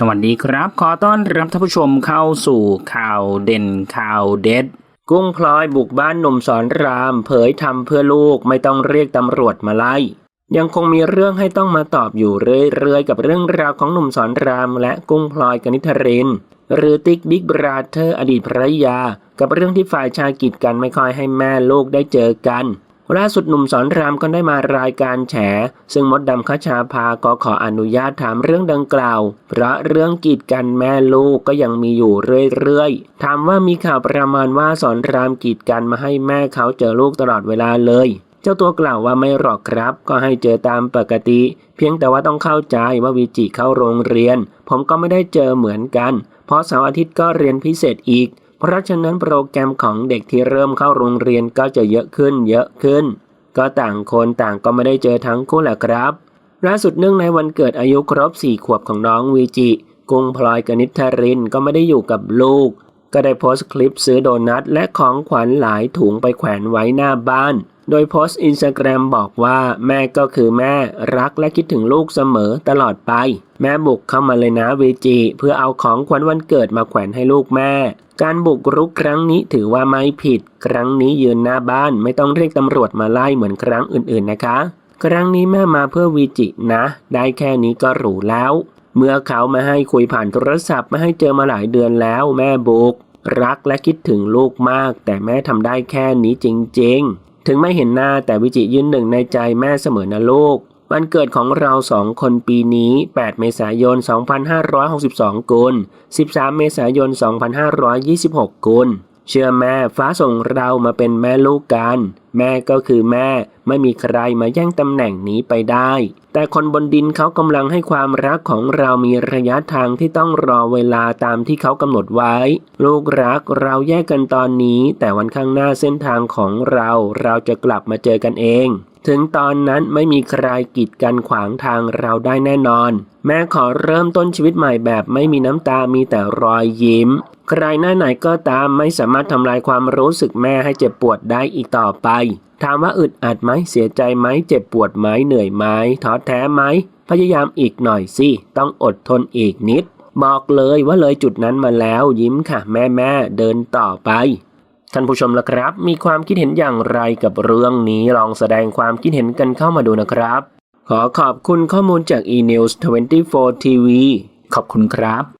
สวัสดีครับ ขอต้อนรับท่านผู้ชมเข้าสู่ข่าวเด่นข่าวเด็ด กุ้งพลอยบุกบ้านหนุ่มสอนราม เผยทำเพื่อลูกไม่ต้องเรียกตำรวจมาไล่ ยังคงมีเรื่องให้ต้องมาตอบอยู่เรื่อยๆ กับเรื่องราวของหนุ่มสอนราม และกุ้งพลอยกนิษฐริน หรือติ๊กบิ๊กบราเธอร์อดีตภรรยา กับเรื่องที่ฝ่ายชายกีดกันไม่ค่อยให้แม่ลูกได้เจอกัน ล่าสุดหนุ่มสอนรามก็ได้มารายการแฉ ซึ่งมดดำคชาภาก็ขออนุญาตถามเรื่องดังกล่าว เพราะเรื่องกีดกันแม่ลูกก็ยังมีอยู่เรื่อยๆ ถามว่ามีข่าวประมาณว่าสอนรามกีดกันมาให้แม่เขาเจอลูกตลอดเวลาเลย เจ้าตัวกล่าวว่าไม่หรอกครับ ก็ให้เจอตามปกติ เพียงแต่ว่าต้องเข้าใจว่าวิจิเข้าโรงเรียน ผมก็ไม่ได้เจอเหมือนกัน เพราะเสาร์อาทิตย์ก็เรียนพิเศษอีก เพราะฉะนั้นโปรแกรมของเด็กที่เริ่มเข้าโรงเรียนก็จะเยอะขึ้นเยอะขึ้น ก็ต่างคนต่างก็ไม่ได้เจอทั้งคู่แหละครับล่าสุดเนื่องในวันเกิดอายุครบ4ขวบของน้องวีจิกุ้งพลอยกนิษฐรินก็ไม่ได้อยู่กับลูก ก็ได้โพสต์คลิปซื้อโดนัทและของขวัญหลายถุงไปแขวนไว้หน้าบ้าน โดยโพสต์อินสตาแกรมบอกว่าแม่ก็คือแม่รักและคิดถึงลูกเสมอตลอดไป แม่บุกเข้ามาเลยนะวีจิเพื่อเอาของขวัญวันเกิดมาแขวนให้ลูกแม่ การบุกรุกครั้งนี้ถือว่าไม่ผิด ครั้งนี้ยืนหน้าบ้านไม่ต้องเรียกตำรวจมาไล่เหมือนครั้งอื่นๆนะคะ ครั้งนี้แม่มาเพื่อวีจินะ ได้แค่นี้ก็หรูแล้ว เมื่อเขามาให้คุยผ่านโทรศัพท์ไม่ให้เจอมาหลายเดือนแล้ว แม่บุกรักและคิดถึงลูกมาก แต่แม่ทำได้แค่นี้จริง ๆ ถึงไม่เห็นหน้าแต่วิจิยืนหนึ่งในใจแม่เสมอนะลูก วันเกิดของเราสองคนปีนี้ 8 เมษายน 2562 กุล 13 เมษายน 2526 กุล เชื่อแม่ฟ้าส่งเรามาเป็นแม่ลูกกัน แม่ก็คือแม่ ไม่มีใครมาแย่งตำแหน่งนี้ไปได้ แต่คนบนดินเขากำลังให้ความรักของเรามีระยะทางที่ต้องรอเวลาตามที่เขากำหนดไว้ ลูกรักเราแยกกันตอนนี้ แต่วันข้างหน้าเส้นทางของเราเราจะกลับมาเจอกันเองถึงตอนนั้นไม่มีใครกีดกันขวางทางเราได้แน่นอน แม่ขอเริ่มต้นชีวิตใหม่แบบไม่มีน้ำตามีแต่รอยยิ้ม ใครหน้าไหนก็ตามไม่สามารถทำลายความรู้สึกแม่ให้เจ็บปวดได้อีกต่อไป ถามว่าอึดอัดไหมเสียใจไหมเจ็บปวดไหมเหนื่อยไหมท้อแท้ไหมพยายามอีกหน่อยสิ ต้องอดทนอีกนิด บอกเลยว่าเลยจุดนั้นมาแล้วยิ้มค่ะแม่แม่เดินต่อไป ท่านผู้ชมละครับ มีความคิดเห็นอย่างไรกับเรื่องนี้ลองแสดงความคิดเห็นกันเข้ามาดูนะครับ ขอขอบคุณข้อมูลจาก eNews 24 TV ขอบคุณครับ